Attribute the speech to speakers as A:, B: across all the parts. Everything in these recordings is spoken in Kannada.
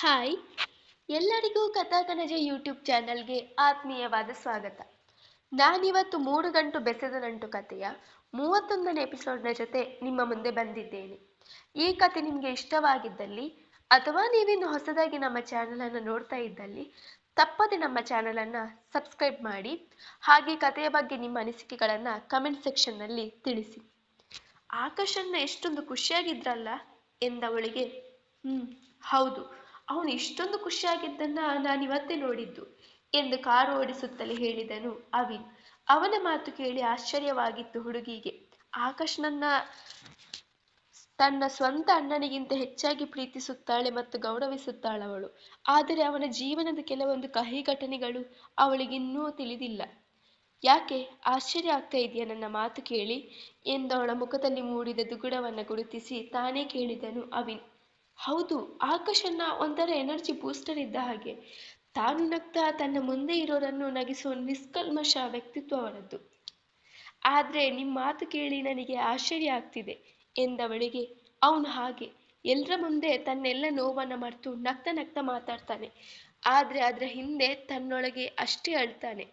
A: ಹಾಯ್. ಎಲ್ಲರಿಗೂ ಕಥಾಕನಜ ಯೂಟ್ಯೂಬ್ ಚಾನಲ್ಗೆ ಆತ್ಮೀಯವಾದ ಸ್ವಾಗತ. ನಾನಿವತ್ತು ಮೂರು ಗಂಟು ಬೆಸೆದ ನಂಟು ಕಥೆಯ ಮೂವತ್ತೊಂದನೇ ಎಪಿಸೋಡ್ನ ಜೊತೆ ನಿಮ್ಮ ಮುಂದೆ ಬಂದಿದ್ದೇನೆ. ಈ ಕತೆ ನಿಮಗೆ ಇಷ್ಟವಾಗಿದ್ದಲ್ಲಿ ಅಥವಾ ನೀವಿನ್ನು ಹೊಸದಾಗಿ ನಮ್ಮ ಚಾನಲನ್ನು ನೋಡ್ತಾ ಇದ್ದಲ್ಲಿ, ತಪ್ಪದೆ ನಮ್ಮ ಚಾನಲನ್ನು ಸಬ್ಸ್ಕ್ರೈಬ್ ಮಾಡಿ, ಹಾಗೆ ಕಥೆಯ ಬಗ್ಗೆ ನಿಮ್ಮ ಅನಿಸಿಕೆಗಳನ್ನು ಕಮೆಂಟ್ ಸೆಕ್ಷನ್ನಲ್ಲಿ ತಿಳಿಸಿ. ಆಕರ್ಷಣ ಎಷ್ಟೊಂದು ಖುಷಿಯಾಗಿದ್ರಲ್ಲ ಎಂದವಳಿಗೆ, ಹ್ಮ್, ಹೌದು. ಅವನು ಇಷ್ಟೊಂದು ಖುಷಿಯಾಗಿದ್ದನ್ನ ನಾನಿವತ್ತೇ ನೋಡಿದ್ದು ಎಂದು ಕಾರು ಓಡಿಸುತ್ತಲೇ ಹೇಳಿದನು ಅವಿನ್. ಅವನ ಮಾತು ಕೇಳಿ ಆಶ್ಚರ್ಯವಾಗಿತ್ತು ಹುಡುಗಿಗೆ. ಆಕಾಶ್ನನ್ನ ತನ್ನ ಸ್ವಂತ ಅಣ್ಣನಿಗಿಂತ ಹೆಚ್ಚಾಗಿ ಪ್ರೀತಿಸುತ್ತಾಳೆ ಮತ್ತು ಗೌರವಿಸುತ್ತಾಳವಳು. ಆದರೆ ಅವನ ಜೀವನದ ಕೆಲವೊಂದು ಕಹಿ ಘಟನೆಗಳು ಅವಳಿಗಿನ್ನೂ ತಿಳಿದಿಲ್ಲ. ಯಾಕೆ? ಆಶ್ಚರ್ಯ ಆಗ್ತಾ ಇದೆಯಾ ನನ್ನ ಮಾತು ಕೇಳಿ ಎಂದು ಅವಳ ಮುಖದಲ್ಲಿ ಮೂಡಿದ ದುಗುಡವನ್ನು ಗುರುತಿಸಿ ತಾನೇ ಕೇಳಿದನು ಅವಿನ್. ಹೌದು, ಆಕಾಶನ್ನ ಒಂಥರ ಎನರ್ಜಿ ಬೂಸ್ಟರ್ ಇದ್ದ ಹಾಗೆ. ತಾನು ನಗ್ತಾ ತನ್ನ ಮುಂದೆ ಇರೋರನ್ನು ನಗಿಸುವ ನಿಷ್ಕಲ್ಮಶ ವ್ಯಕ್ತಿತ್ವ ಅವರದ್ದು ಆದ್ರೆ ನಿಮ್ಮ ಮಾತು ಕೇಳಿ ನನಗೆ ಆಶ್ಚರ್ಯ ಆಗ್ತಿದೆ, ಎಂದವಳಿಗೆ. ಅವನು ಹಾಗೆ. ಎಲ್ಲರ ಮುಂದೆ ತನ್ನೆಲ್ಲ ನೋವನ್ನ ಮರೆತು ನಗ್ತಾ ನಗ್ತಾ ಮಾತಾಡ್ತಾನೆ. ಆದ್ರೆ ಅದ್ರ ಹಿಂದೆ ತನ್ನೊಳಗೆ ಅಷ್ಟೇ ಅಳ್ತಾನೆ.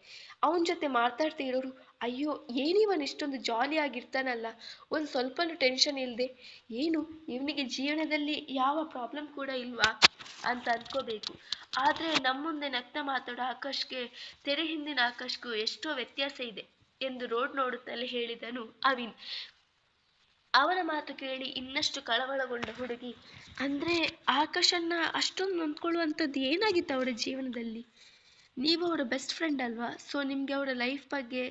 A: ಅವನ ಜೊತೆ ಮಾತಾಡ್ತಾ ಇರೋರು, ಅಯ್ಯೋ ಏನಿವನ್ ಇಷ್ಟೊಂದು ಜಾಲಿ ಆಗಿರ್ತಾನಲ್ಲ? ಒಂದು ಸ್ವಲ್ಪನೂ ಟೆನ್ಷನ್ ಇಲ್ಲದೆ ಏನು, ಇವನಿಗೆ ಜೀವನದಲ್ಲಿ ಯಾವ ಪ್ರಾಬ್ಲಮ್ ಕೂಡ ಇಲ್ವಾ? ಅಂತ ಅನ್ಕೋಬೇಕು. ಆದ್ರೆ ನಮ್ಮ ಮುಂದೆ ನಗ್ತಾ ಮಾತಾಡೋ ಆಕಾಶ್ಗೆ, ತೆರೆ ಹಿಂದಿನ ಆಕಾಶ್ಗೂ ಎಷ್ಟೋ ವ್ಯತ್ಯಾಸ ಇದೆ ಎಂದು ರೋಡ್ ನೋಡುತ್ತಲೇ ಹೇಳಿದನು ಅವಿನ್. ಅವನ ಮಾತು ಕೇಳಿ ಇನ್ನಷ್ಟು ಕಳವಳಗೊಂಡ ಹುಡುಗಿ, ಅಂದ್ರೆ ಆಕಾಶನ್ನ ಅಷ್ಟೊಂದು ನೊಂದ್ಕೊಳ್ಳುವಂಥದ್ದು ಏನಾಗಿತ್ತು ಅವರ ಜೀವನದಲ್ಲಿ? ನೀವು ಅವರ ಬೆಸ್ಟ್ ಫ್ರೆಂಡ್ ಅಲ್ವಾ? ಸೊ ನಿಮಗೆ ಅವರ ಲೈಫ್ ಬಗ್ಗೆ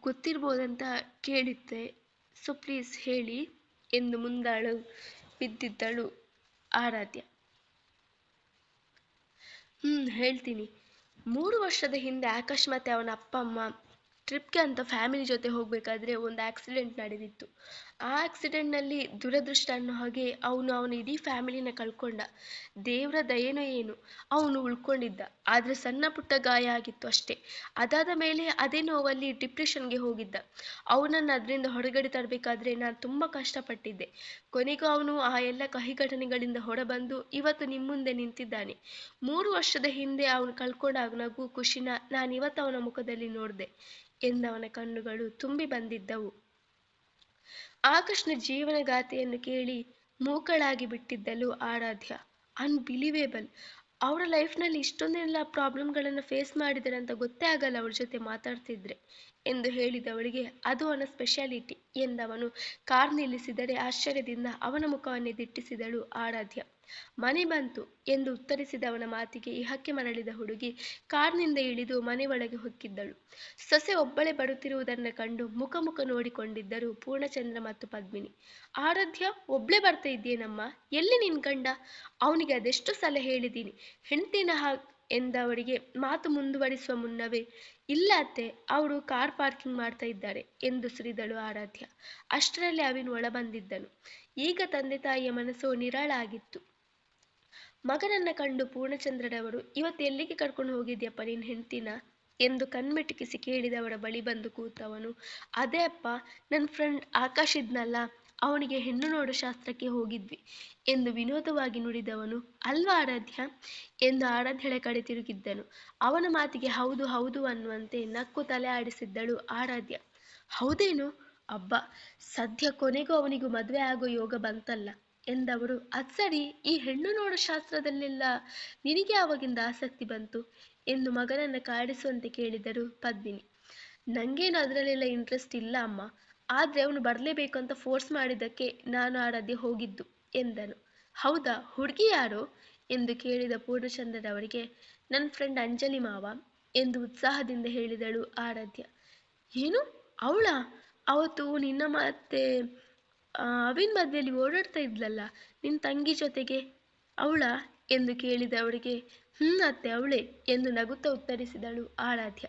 A: ಗೊತ್ತಿರ್ಬೋದಂತ ಕೇಳಿದ್ದೆ. ಸೊ ಪ್ಲೀಸ್ ಹೇಳಿ, ಎಂದು ಮುಂದಾಳು ಬಿದ್ದಿದ್ದಳು ಆರಾಧ್ಯ. ಹ್ಮ್, ಹೇಳ್ತೀನಿ. ಮೂರು ವರ್ಷದ ಹಿಂದೆ ಆಕಾಶ್ ಮತ್ತೆ ಅವನ ಅಪ್ಪ, ಅಮ್ಮ ಟ್ರಿಪ್ಗೆ ಅಂತ ಫ್ಯಾಮಿಲಿ ಜೊತೆ ಹೋಗಬೇಕಾದ್ರೆ ಒಂದು ಆಕ್ಸಿಡೆಂಟ್ ನಡೆದಿತ್ತು ಆ ಆಕ್ಸಿಡೆಂಟ್ನಲ್ಲಿ ದುರದೃಷ್ಟ ಅನ್ನೋ ಹಾಗೆ ಅವನು ಅವನ ಇಡೀ ಫ್ಯಾಮಿಲಿನ ಕಳ್ಕೊಂಡ. ದೇವರ ದಯೇನೋ ಏನು? ಅವನು ಉಳ್ಕೊಂಡಿದ್ದ. ಆದರೆ ಸಣ್ಣ ಪುಟ್ಟ ಗಾಯ ಆಗಿತ್ತು ಅಷ್ಟೇ. ಅದಾದ ಮೇಲೆ ಅದೇ ನೋವಲ್ಲಿ ಡಿಪ್ರೆಷನ್ಗೆ ಹೋಗಿದ್ದ. ಅವನನ್ನು ಅದರಿಂದ ಹೊರಗಡೆ ತರಬೇಕಾದ್ರೆ ನಾನು ತುಂಬ ಕಷ್ಟಪಟ್ಟಿದ್ದೆ. ಕೊನೆಗೂ ಅವನು ಆ ಎಲ್ಲ ಕಹಿ ಘಟನೆಗಳಿಂದ ಹೊರಬಂದು ಇವತ್ತು ನಿಮ್ಮ ಮುಂದೆ ನಿಂತಿದ್ದಾನೆ. ಮೂರು ವರ್ಷದ ಹಿಂದೆ ಅವನು ಕಳ್ಕೊಂಡಾಗ ನಗು, ಖುಷಿನ ನಾನು ಇವತ್ತು ಅವನ ಮುಖದಲ್ಲಿ ನೋಡಿದೆ. ಎಂದವನ ಕಣ್ಣುಗಳು ತುಂಬಿ ಬಂದಿದ್ದವು. ಆಕಾಶ್ನ ಜೀವನಗಾಥೆಯನ್ನು ಕೇಳಿ ಮೂಕಳಾಗಿ ಬಿಟ್ಟಿದ್ದಳು ಆರಾಧ್ಯ. ಅನ್ಬಿಲಿವೇಬಲ್ ಅವರ ಲೈಫ್ನಲ್ಲಿ ಇಷ್ಟೊಂದೆಲ್ಲ ಪ್ರಾಬ್ಲಮ್ಗಳನ್ನು ಫೇಸ್ ಮಾಡಿದ್ದಾರೆ ಅಂತ ಗೊತ್ತೇ ಆಗಲ್ಲ ಅವ್ರ ಜೊತೆ ಮಾತಾಡ್ತಿದ್ರೆ. ಎಂದು ಹೇಳಿದವಳಿಗೆ, ಅದು ಅವನ ಸ್ಪೆಷಾಲಿಟಿ ಎಂದವನು. ಕಾರ್ ನಿಲ್ಲಿಸಿದರೆ ಆಶ್ಚರ್ಯದಿಂದ ಅವನ ಮುಖವನ್ನೇ ದಿಟ್ಟಿಸಿದಳು ಆರಾಧ್ಯ. ಮನೆ ಬಂತು ಎಂದು ಉತ್ತರಿಸಿದವನ ಮಾತಿಗೆ ಇಹಕ್ಕೆ ಮರಳಿದ ಹುಡುಗಿ ಕಾರ್ನಿಂದ ಇಳಿದು ಮನೆ ಒಳಗೆ ಹೊಕ್ಕಿದ್ದಳು. ಸೊಸೆ ಒಬ್ಬಳೇ ಬರುತ್ತಿರುವುದನ್ನು ಕಂಡು ಮುಖ ಮುಖ ನೋಡಿಕೊಂಡಿದ್ದರು ಪೂರ್ಣಚಂದ್ರ ಮತ್ತು ಪದ್ಮಿನಿ. ಆರಾಧ್ಯ, ಒಬ್ಳೆ ಬರ್ತಾ ಇದ್ದೀನಮ್ಮ. ಎಲ್ಲಿ ನಿನ್ ಗಂಡ? ಅವನಿಗೆ ಅದೆಷ್ಟು ಸಲ ಹೇಳಿದ್ದೀನಿ. ಹೆಂಡತಿನ ಹಾ ಎಂದವರಿಗೆ ಮಾತು ಮುಂದುವರಿಸುವ ಮುನ್ನವೇ, ಇಲ್ಲ ಅತ್ತೆ, ಅವರು ಕಾರ್ ಪಾರ್ಕಿಂಗ್ ಮಾಡ್ತಾ ಇದ್ದಾರೆ ಎಂದು ಸುರಿದಳು ಆರಾಧ್ಯ. ಅಷ್ಟರಲ್ಲಿ ಅವಿನ್ ಒಳ ಬಂದಿದ್ದನು ಈಗ ತಂದೆ ತಾಯಿಯ ಮನಸ್ಸು ನಿರಾಳಾಗಿತ್ತು ಮಗನನ್ನ ಕಂಡು ಪೂರ್ಣಚಂದ್ರರವರು ಇವತ್ತು ಎಲ್ಲಿಗೆ ಕರ್ಕೊಂಡು ಹೋಗಿದ್ಯಪ್ಪ ನಿನ್ನ ಹೆಂಡ್ತಿನ? ಎಂದು ಕಣ್ಮೆಟಕಿಸಿ ಕೇಳಿದವರ ಬಳಿ ಬಂದು ಕೂತವನು. ಅದೇ ಅಪ್ಪ ನನ್ನ ಫ್ರೆಂಡ್ ಆಕಾಶ್ ಇದ್ನಲ್ಲ ಅವನಿಗೆ ಹೆಣ್ಣು ನೋಡು ಶಾಸ್ತ್ರಕ್ಕೆ ಹೋಗಿದ್ವಿ ಎಂದು ವಿನೋದವಾಗಿ ನುಡಿದವನು, ಅಲ್ವಾ ಆರಾಧ್ಯ? ಎಂದು ಆರಾಧ್ಯಳ ಕಡೆ ತಿರುಗಿದ್ದನು. ಅವನ ಮಾತಿಗೆ ಹೌದು ಹೌದು ಅನ್ನುವಂತೆ ನಕ್ಕು ತಲೆ ಆಡಿಸಿದ್ದಳು ಆರಾಧ್ಯ. ಹೌದೇನು? ಅಬ್ಬ, ಸದ್ಯ ಕೊನೆಗೂ ಅವನಿಗೂ ಮದುವೆ ಆಗೋ ಯೋಗ ಬಂತಲ್ಲ ಎಂದವರು ಅದ್ಸರಿ ಈ ಹೆಣ್ಣು ನೋಡು ಶಾಸ್ತ್ರದಲ್ಲೆಲ್ಲ ನಿನಗೆ ಆವಾಗಿಂದ ಆಸಕ್ತಿ ಬಂತು ಎಂದು ಮಗನನ್ನ ಕಾಡಿಸುವಂತೆ ಕೇಳಿದರು ಪದ್ಮಿನಿ. ನಂಗೇನು ಅದರಲ್ಲೆಲ್ಲ ಇಂಟ್ರೆಸ್ಟ್ ಇಲ್ಲ ಅಮ್ಮ. ಆದ್ರೆ ಅವನು ಬರಲೇಬೇಕು ಅಂತ ಫೋರ್ಸ್ ಮಾಡಿದ್ದಕ್ಕೆ ನಾನು ಆರಾಧ್ಯ ಹೋಗಿದ್ದು, ಎಂದನು. ಹೌದಾ, ಹುಡುಗಿ ಯಾರು? ಎಂದು ಕೇಳಿದ ಪೂರ್ಣಚಂದ್ರರವರಿಗೆ ನನ್ನ ಫ್ರೆಂಡ್ ಅಂಜಲಿ ಮಾವ, ಎಂದು ಉತ್ಸಾಹದಿಂದ ಹೇಳಿದಳು ಆರಾಧ್ಯ ಏನು? ಅವಳ? ಅವತ್ತು ನಿನ್ನ ಮತ್ತೆ ಅವಿನ್ ಮದುವೆಯಲ್ಲಿ ಓಡಾಡ್ತಾ ಇದ್ಲಲ್ಲ ನಿನ್ನ ತಂಗಿ ಜೊತೆಗೆ? ಅವಳ? ಎಂದು ಕೇಳಿದ ಅವರಿಗೆ, ಹ್ಮ್ ಅತ್ತೆ, ಅವಳೇ, ಎಂದು ನಗುತ್ತಾ ಉತ್ತರಿಸಿದಳು ಆರಾಧ್ಯ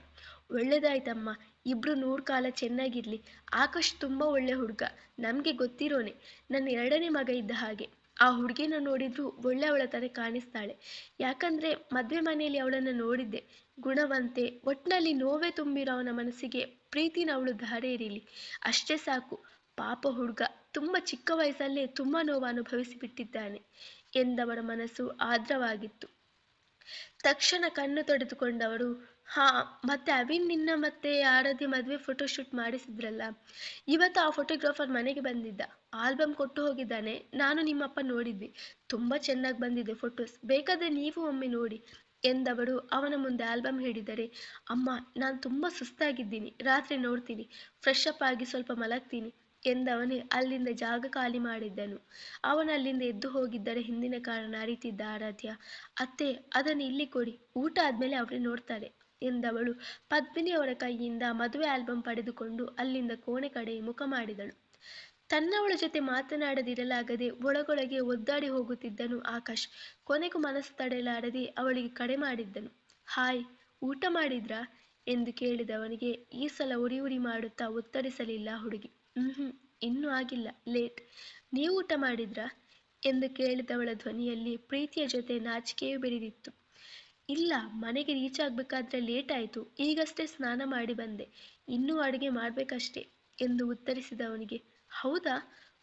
A: ಒಳ್ಳೇದಾಯ್ತಮ್ಮ ಇಬ್ರು ನೂರು ಕಾಲ ಚೆನ್ನಾಗಿರ್ಲಿ. ಆಕಾಶ್ ತುಂಬ ಒಳ್ಳೆ ಹುಡುಗ. ನಮಗೆ ಗೊತ್ತಿರೋನೆ. ನನ್ನ ಎರಡನೇ ಮಗ ಇದ್ದ ಹಾಗೆ. ಆ ಹುಡುಗಿನ ನೋಡಿದ್ರು ಒಳ್ಳೆಯವಳ ಥರ ಕಾಣಿಸ್ತಾಳೆ. ಯಾಕಂದ್ರೆ ಮದುವೆ ಮನೆಯಲ್ಲಿ ಅವಳನ್ನು ನೋಡಿದ್ದೆ. ಗುಣವಂತೆ, ಒಟ್ನಲ್ಲಿ ನೋವೇ ತುಂಬಿರೋ ಅವನ ಮನಸ್ಸಿಗೆ ಪ್ರೀತಿನ ಅವಳು ಧಾರೆ ಇರಲಿ ಅಷ್ಟೇ ಸಾಕು. ಪಾಪ ಹುಡುಗ ತುಂಬ ಚಿಕ್ಕ ವಯಸ್ಸಲ್ಲೇ ತುಂಬ ನೋವು ಅನುಭವಿಸಿ ಬಿಟ್ಟಿದ್ದಾನೆ ಎಂದವರ ಮನಸ್ಸು ಆರ್ದ್ರವಾಗಿತ್ತು ತಕ್ಷಣ ಕಣ್ಣು ತೊಡೆದುಕೊಂಡವರು ಹಾ, ಮತ್ತೆ ಅವಿನ್ ನಿನ್ನ ಮತ್ತೆ ಆರಾಧ್ಯ ಮದುವೆ ಫೋಟೋಶೂಟ್ ಮಾಡಿಸಿದ್ರಲ್ಲ? ಇವತ್ತು ಆ ಫೋಟೋಗ್ರಾಫರ್ ಮನೆಗೆ ಬಂದಿದ್ದ. ಆಲ್ಬಮ್ ಕೊಟ್ಟು ಹೋಗಿದ್ದಾನೆ. ನಾನು ನಿಮ್ಮಪ್ಪ ನೋಡಿದ್ವಿ. ತುಂಬ ಚೆನ್ನಾಗಿ ಬಂದಿದೆ ಫೋಟೋಸ್ ಬೇಕಾದರೆ ನೀವು ಒಮ್ಮೆ ನೋಡಿ ಎಂದವಳು ಅವನ ಮುಂದೆ ಆಲ್ಬಮ್ ಹಿಡಿದರೆ ಅಮ್ಮ, ನಾನು ತುಂಬ ಸುಸ್ತಾಗಿದ್ದೀನಿ. ರಾತ್ರಿ ನೋಡ್ತೀನಿ. ಫ್ರೆಶ್ ಅಪ್ ಆಗಿ ಸ್ವಲ್ಪ ಮಲಗ್ತೀನಿ, ಎಂದವನೇ ಅಲ್ಲಿಂದ ಜಾಗ ಖಾಲಿ ಮಾಡಿದ್ದನು. ಅವನು ಅಲ್ಲಿಂದ ಎದ್ದು ಹೋಗಿದ್ದರೆ ಹಿಂದಿನ ಕಾರಣ ಅರಿತಿದ್ದ ಆರಾಧ್ಯ, ಅತ್ತೆ, ಅದನ್ನು ಇಲ್ಲಿ ಕೊಡಿ. ಊಟ ಆದ್ಮೇಲೆ ಅವರೇ ನೋಡ್ತಾರೆ. ಎಂದವಳು. ಪದ್ಮಿನಿ ಅವರ ಕೈಯಿಂದ ಮದುವೆ ಆಲ್ಬಮ್ ಪಡೆದುಕೊಂಡು ಅಲ್ಲಿಂದ ಕೋಣೆ ಕಡೆ ಮುಖ ಮಾಡಿದಳು. ತನ್ನವಳ ಜೊತೆ ಮಾತನಾಡದಿರಲಾಗದೆ ಒಳಗೊಳಗೆ ಒದ್ದಾಡಿ ಹೋಗುತ್ತಿದ್ದನು ಆಕಾಶ್. ಕೊನೆಗೂ ಮನಸ್ಸು ತಡೆಯಲಾರದೆ ಅವಳಿಗೆ ಕಡೆ ಮಾಡಿದ್ದನು. ಹಾಯ್, ಊಟ ಮಾಡಿದ್ರಾ? ಎಂದು ಕೇಳಿದವನಿಗೆ ಈ ಸಲ ಉರಿ ಉರಿ ಮಾಡುತ್ತಾ ಉತ್ತರಿಸಲಿಲ್ಲ ಹುಡುಗಿ. ಹ್ಮ್ ಇನ್ನೂ ಆಗಿಲ್ಲ, ಲೇಟ್. ನೀವು ಊಟ ಮಾಡಿದ್ರಾ? ಎಂದು ಕೇಳಿದವಳ ಧ್ವನಿಯಲ್ಲಿ ಪ್ರೀತಿಯ ಜೊತೆ ನಾಚಿಕೆಯೂ ಬೆರೆದಿತ್ತು. ಇಲ್ಲ, ಮನೆಗೆ ರೀಚ್ ಆಗ್ಬೇಕಾದ್ರೆ ಲೇಟ್ ಆಯ್ತು, ಈಗಷ್ಟೇ ಸ್ನಾನ ಮಾಡಿ ಬಂದೆ, ಇನ್ನೂ ಅಡುಗೆ ಮಾಡಬೇಕಷ್ಟೆ ಎಂದು ಉತ್ತರಿಸಿದವನಿಗೆ, ಹೌದಾ?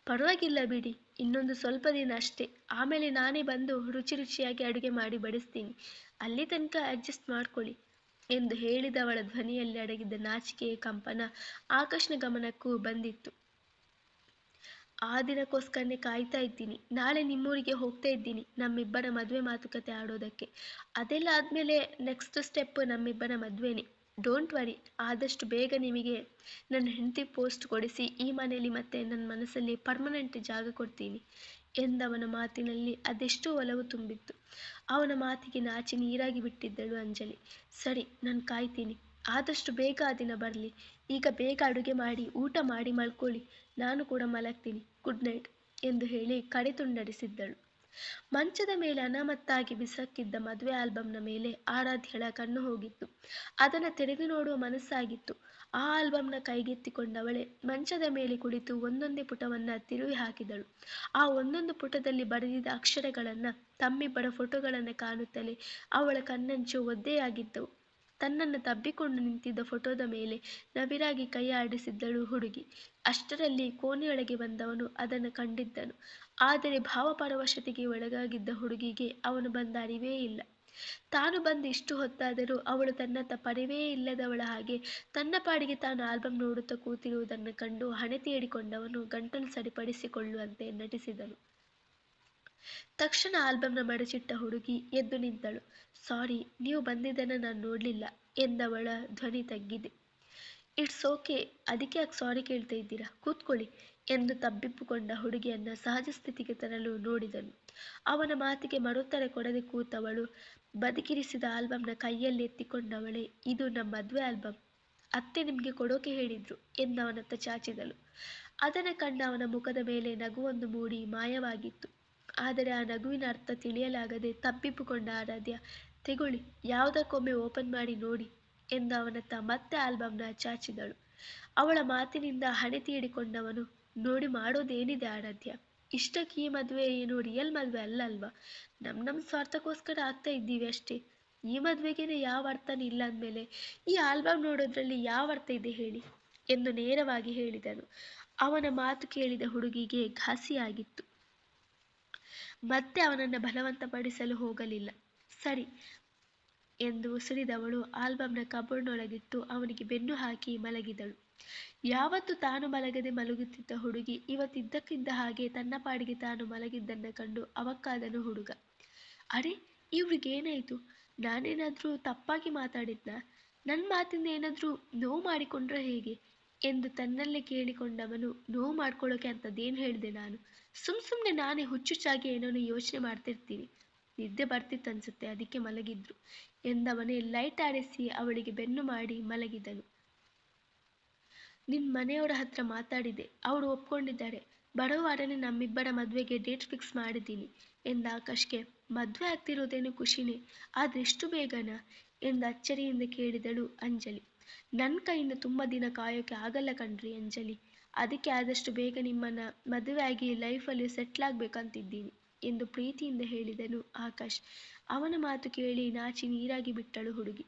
A: ಪರವಾಗಿಲ್ಲ ಬಿಡಿ, ಇನ್ನೊಂದು ಸ್ವಲ್ಪ ದಿನ ಅಷ್ಟೇ, ಆಮೇಲೆ ನಾನೇ ಬಂದು ರುಚಿ ರುಚಿಯಾಗಿ ಅಡುಗೆ ಮಾಡಿ ಬಡಿಸ್ತೀನಿ, ಅಲ್ಲಿ ತನಕ ಅಡ್ಜಸ್ಟ್ ಮಾಡ್ಕೊಳ್ಳಿ ಎಂದು ಹೇಳಿದವಳ ಧ್ವನಿಯಲ್ಲಿ ಅಡಗಿದ್ದ ನಾಚಿಕೆಯ ಕಂಪನ ಆಕಾಶ್ನ ಗಮನಕ್ಕೂ ಬಂದಿತ್ತು. ಆ ದಿನಕ್ಕೋಸ್ಕರನೇ ಕಾಯ್ತಾ ಇದ್ದೀನಿ. ನಾಳೆ ನಿಮ್ಮೂರಿಗೆ ಹೋಗ್ತಾ ಇದ್ದೀನಿ, ನಮ್ಮಿಬ್ಬರ ಮದುವೆ ಮಾತುಕತೆ ಆಡೋದಕ್ಕೆ. ಅದೆಲ್ಲ ಆದಮೇಲೆ ನೆಕ್ಸ್ಟ್ ಸ್ಟೆಪ್ ನಮ್ಮಿಬ್ಬರ ಮದುವೆನೇ. ಡೋಂಟ್ ವರಿ ಆದಷ್ಟು ಬೇಗ ನಿಮಗೆ ನನ್ನ ಹೆಂಡತಿ ಪೋಸ್ಟ್ ಕೊಡಿಸಿ, ಈ ಮನೆಯಲ್ಲಿ ಮತ್ತೆ ನನ್ನ ಮನಸ್ಸಲ್ಲಿ ಪರ್ಮನೆಂಟ್ ಜಾಗ ಕೊಡ್ತೀನಿ, ಎಂದವನ ಮಾತಿನಲ್ಲಿ ಅದೆಷ್ಟೋ ಒಲವು ತುಂಬಿತ್ತು. ಅವನ ಮಾತಿಗೆ ನಾಚಿ ನೀರಾಗಿ ಬಿಟ್ಟಿದ್ದಳು ಅಂಜಲಿ. ಸರಿ, ನಾನು ಕಾಯ್ತೀನಿ. ಆದಷ್ಟು ಬೇಗ ಆ ದಿನ ಬರಲಿ. ಈಗ ಬೇಗ ಅಡುಗೆ ಮಾಡಿ, ಊಟ ಮಾಡಿ ಮಲ್ಕೊಳ್ಳಿ. ನಾನು ಕೂಡ ಮಲಗ್ತೀನಿ. ಗುಡ್ ನೈಟ್ ಎಂದು ಹೇಳಿ ಕಡೆ ತುಂಡರಿಸಿದ್ದಳು ಮಂಚದ ಮೇಲೆ ಅನಾಮತ್ತಾಗಿ ಬಿಸಕ್ಕಿದ್ದ ಮದುವೆ ಆಲ್ಬಮ್ನ ಮೇಲೆ ಆರಾಧ್ಯಳ ಕಣ್ಣು ಹೋಗಿತ್ತು. ಅದನ್ನು ತೆರೆದು ನೋಡುವ ಮನಸ್ಸಾಗಿತ್ತು. ಆ ಆಲ್ಬಮ್ನ ಕೈಗೆತ್ತಿಕೊಂಡವಳೆ ಮಂಚದ ಮೇಲೆ ಕುಳಿತು ಒಂದೊಂದೇ ಪುಟವನ್ನ ತಿರುವಿ ಹಾಕಿದಳು. ಆ ಒಂದೊಂದು ಪುಟದಲ್ಲಿ ಬರೆದಿದ್ದ ಅಕ್ಷರಗಳನ್ನ ತಮ್ಮಿಬ್ಬರ ಫೋಟೋಗಳನ್ನು ಕಾಣುತ್ತಲೇ ಅವಳ ಕಣ್ಣಂಚು ಒದ್ದೆಯಾಗಿದ್ದವು ತನ್ನನ್ನು ತಬ್ಬಿಕೊಂಡು ನಿಂತಿದ್ದ ಫೋಟೋದ ಮೇಲೆ ನವಿರಾಗಿ ಕೈ ಆಡಿಸಿದ್ದಳು ಹುಡುಗಿ. ಅಷ್ಟರಲ್ಲಿ ಕೋಣೆಯೊಳಗೆ ಬಂದವನು ಅದನ್ನು ಕಂಡಿದ್ದನು. ಆದರೆ ಭಾವಪರವಶತೆಗೆ ಒಳಗಾಗಿದ್ದ ಹುಡುಗಿಗೆ ಅವನು ಬಂದ ಅರಿವೇ ಇಲ್ಲ. ತಾನು ಬಂದು ಇಷ್ಟು ಹೊತ್ತಾದರೂ ಅವಳು ತನ್ನತ್ತ ಪರಿವೇ ಇಲ್ಲದವಳ ಹಾಗೆ ತನ್ನ ಪಾಡಿಗೆ ತಾನು ಆಲ್ಬಮ್ ನೋಡುತ್ತಾ ಕೂತಿರುವುದನ್ನು ಕಂಡು ಹಣೆ ತೇಡಿಕೊಂಡವನು ಗಂಟಲು ಸರಿಪಡಿಸಿಕೊಳ್ಳುವಂತೆ ನಟಿಸಿದನು. ತಕ್ಷಣ ಆಲ್ಬಮ್ನ ಮಡಚಿಟ್ಟ ಹುಡುಗಿ ಎದ್ದು ನಿಂತಳು. ಸಾರಿ, ನೀವು ಬಂದಿದ್ದನ್ನು ನಾನು ನೋಡಲಿಲ್ಲ, ಎಂದವಳ ಧ್ವನಿ ತಗ್ಗಿದೆ. ಇಟ್ಸ್ ಓಕೆ, ಅದಕ್ಕೆ ಯಾಕೆ ಸಾರಿ ಕೇಳ್ತಾ ಇದ್ದೀರಾ? ಕೂತ್ಕೊಳ್ಳಿ, ಎಂದು ತಬ್ಬಿಪ್ಪುಕೊಂಡ ಹುಡುಗಿಯನ್ನ ಸಹಜ ಸ್ಥಿತಿಗೆ ತರಲು ನೋಡಿದನು. ಅವನ ಮಾತಿಗೆ ಮರುತ್ತರ ಕೊಡದೆ ಕೂತವಳು ಬದುಕಿರಿಸಿದ ಆಲ್ಬಮ್ನ ಕೈಯಲ್ಲಿ ಎತ್ತಿಕೊಂಡವಳೆ, ಇದು ನಮ್ಮ ಮದುವೆ ಆಲ್ಬಮ್ ಅತ್ತೆ ನಿಮಗೆ ಕೊಡೋಕೆ ಹೇಳಿದ್ರು ಎಂದವನತ್ತ ಚಾಚಿದಳು. ಅದನ್ನು ಕಂಡ ಅವನ ಮುಖದ ಮೇಲೆ ನಗುವೊಂದು ಮೂಡಿ ಮಾಯವಾಗಿತ್ತು. ಆದರೆ ಆ ನಗುವಿನ ಅರ್ಥ ತಿಳಿಯಲಾಗದೆ ತಬ್ಬಿಪ್ಪುಕೊಂಡ ಆರಾಧ್ಯ, ತೆಗೊಳ್ಳಿ, ಯಾವುದಕ್ಕೊಮ್ಮೆ ಓಪನ್ ಮಾಡಿ ನೋಡಿ ಎಂದು ಅವನತ್ತ ಮತ್ತೆ ಆಲ್ಬಮ್ನ ಚಾಚಿದಳು. ಅವಳ ಮಾತಿನಿಂದ ಹಣೆ ತೀಡಿಕೊಂಡವನು, ನೋಡಿ ಮಾಡೋದೇನಿದೆ ಆರಾಧ್ಯ, ಇಷ್ಟಕ್ಕೆ ಈ ಮದುವೆ ಏನು ರಿಯಲ್ ಮದುವೆ ಅಲ್ಲ ಅಲ್ವಾ ನಮ್ಮ ನಮ್ಮ ಸ್ವಾರ್ಥಕ್ಕೋಸ್ಕರ ಆಗ್ತಾ ಇದ್ದೀವಿ ಅಷ್ಟೇ, ಈ ಮದುವೆಗೇನೆ ಯಾವ ಅರ್ಥನೂ ಇಲ್ಲ ಅಂದಮೇಲೆ ಈ ಆಲ್ಬಮ್ ನೋಡೋದ್ರಲ್ಲಿ ಯಾವ ಅರ್ಥ ಇದೆ ಹೇಳಿ? ಎಂದು ನೇರವಾಗಿ ಹೇಳಿದನು. ಅವನ ಮಾತು ಕೇಳಿದ ಹುಡುಗಿಗೆ ಘಾಸಿಯಾಗಿತ್ತು. ಮತ್ತೆ ಅವನನ್ನು ಬಲವಂತಪಡಿಸಲು ಹೋಗಲಿಲ್ಲ. ಸರಿ ಎಂದು ಉಸಿರಿದವಳು ಆಲ್ಬಮ್ನ ಕಬೋರ್ಡ್ನೊಳಗಿಟ್ಟು ಅವನಿಗೆ ಬೆನ್ನು ಹಾಕಿ ಮಲಗಿದಳು. ಯಾವತ್ತು ತಾನು ಮಲಗದೆ ಮಲಗುತ್ತಿದ್ದ ಹುಡುಗಿ ಇವತ್ತಿದ್ದಕ್ಕಿದ್ದ ಹಾಗೆ ತನ್ನ ಪಾಡಿಗೆ ತಾನು ಮಲಗಿದ್ದನ್ನ ಕಂಡು ಅವಕ್ಕಾದನು ಹುಡುಗ. ಅರೆ ಇವ್ರಿಗೇನಾಯ್ತು ನಾನೇನಾದ್ರೂ ತಪ್ಪಾಗಿ ಮಾತಾಡಿದ್ನ? ನನ್ನ ಮಾತಿಂದ ಏನಾದ್ರೂ ನೋವು ಮಾಡಿಕೊಂಡ್ರೆ ಹೇಗೆ? ಎಂದು ತನ್ನಲ್ಲೇ ಕೇಳಿಕೊಂಡವನು ನೋವು ಮಾಡ್ಕೊಳ್ಳೋಕೆ ಅಂಥದ್ದೇನು ಹೇಳಿದೆ ನಾನು? ಸುಮ್ ಸುಮ್ಮನೆ ನಾನೇ ಹುಚ್ಚುಚ್ಚಾಗಿ ಏನೋ ಯೋಚನೆ ಮಾಡ್ತಿರ್ತೀನಿ. ನಿದ್ದೆ ಬರ್ತಿತ್ತು ಅನ್ಸುತ್ತೆ, ಅದಕ್ಕೆ ಮಲಗಿದ್ರು ಎಂದವನೇ ಲೈಟ್ ಆರಿಸಿ ಅವಳಿಗೆ ಬೆನ್ನು ಮಾಡಿ ಮಲಗಿದನು. ನಿನ್ ಮನೆಯವರ ಹತ್ರ ಮಾತಾಡಿದೆ, ಅವರು ಒಪ್ಕೊಂಡಿದ್ದಾರೆ. ಬರೋ ವಾರನೇ ನಮ್ಮಿಬ್ಬರ ಮದುವೆಗೆ ಡೇಟ್ ಫಿಕ್ಸ್ ಮಾಡಿದ್ದೀನಿ ಎಂದ ಆಕಾಶ್ಗೆ. ಮದುವೆ ಆಗ್ತಿರೋದೇನು ಖುಷಿನೇ? ಆದ್ರೆ ಇಷ್ಟು ಬೇಗನಾ? ಎಂದು ಅಚ್ಚರಿಯಿಂದ ಕೇಳಿದಳು ಅಂಜಲಿ. ನನ್ನ ಕೈಯಿಂದ ತುಂಬ ದಿನ ಕಾಯೋಕೆ ಆಗಲ್ಲ ಕಣ್ರಿ ಅಂಜಲಿ. ಅದಕ್ಕೆ ಆದಷ್ಟು ಬೇಗ ನಿಮ್ಮನ್ನ ಮದುವೆ ಆಗಿ ಲೈಫಲ್ಲಿ ಸೆಟ್ಲ್ ಆಗ್ಬೇಕಂತಿದ್ದೀನಿ ಎಂದು ಪ್ರೀತಿಯಿಂದ ಹೇಳಿದನು ಆಕಾಶ್. ಅವನ ಮಾತು ಕೇಳಿ ನಾಚಿ ನೀರಾಗಿ ಬಿಟ್ಟಳು ಹುಡುಗಿ.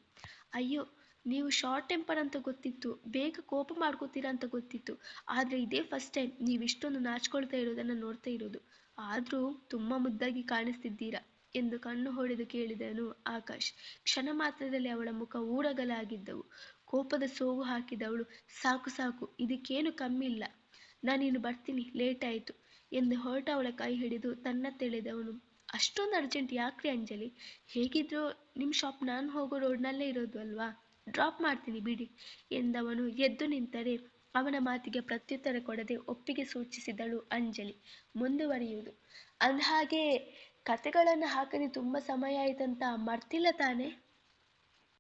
A: ಅಯ್ಯೋ, ನೀವು ಶಾರ್ಟ್ ಟೆಂಪರ್ ಅಂತ ಗೊತ್ತಿತ್ತು, ಬೇಗ ಕೋಪ ಮಾಡ್ಕೋತೀರಾ ಅಂತ ಗೊತ್ತಿತ್ತು. ಆದರೆ ಇದೇ ಫಸ್ಟ್ ಟೈಮ್ ನೀವು ಇಷ್ಟೊಂದು ನಾಚ್ಕೊಳ್ತಾ ಇರೋದನ್ನು ನೋಡ್ತಾ ಇರೋದು. ಆದರೂ ತುಂಬ ಮುದ್ದಾಗಿ ಕಾಣಿಸ್ತಿದ್ದೀರಾ? ಎಂದು ಕಣ್ಣು ಹೊಡೆದು ಕೇಳಿದನು ಆಕಾಶ್. ಕ್ಷಣ ಮಾತ್ರದಲ್ಲಿ ಅವಳ ಮುಖ ಊರಗಲಾಗಿದ್ದವು. ಕೋಪದ ಸೋಗು ಹಾಕಿದವಳು, ಸಾಕು ಸಾಕು, ಇದಕ್ಕೇನು ಕಮ್ಮಿ ಇಲ್ಲ ನಾನಿನ್ನು ಬರ್ತೀನಿ, ಲೇಟ್ ಆಯಿತು ಎಂದು ಹೊರಟ ಅವಳ ಕೈ ಹಿಡಿದು ತನ್ನ ತೆಳೆದವನು. ಅಷ್ಟೊಂದು ಅರ್ಜೆಂಟ್ ಯಾಕ್ರಿ ಅಂಜಲಿ? ಹೇಗಿದ್ರು ನಿಮ್ಮ ಶಾಪ್ ನಾನು ಹೋಗೋ ರೋಡ್ನಲ್ಲೇ ಇರೋದು ಅಲ್ವಾ? ಡ್ರಾಪ್ ಮಾಡ್ತೀನಿ ಬಿಡಿ ಎಂದವನು ಎದ್ದು ನಿಂತರೆ ಅವನ ಮಾತಿಗೆ ಪ್ರತ್ಯುತ್ತರ ಕೊಡದೆ ಒಪ್ಪಿಗೆ ಸೂಚಿಸಿದಳು ಅಂಜಲಿ. ಮುಂದುವರಿಯುವುದು. ಅಂದಹಾಗೆ ಕತೆಗಳನ್ನು ಹಾಕದೆ ತುಂಬ ಸಮಯ ಆಯ್ತಂತ ಮರ್ತಿಲ್ಲ ತಾನೇ?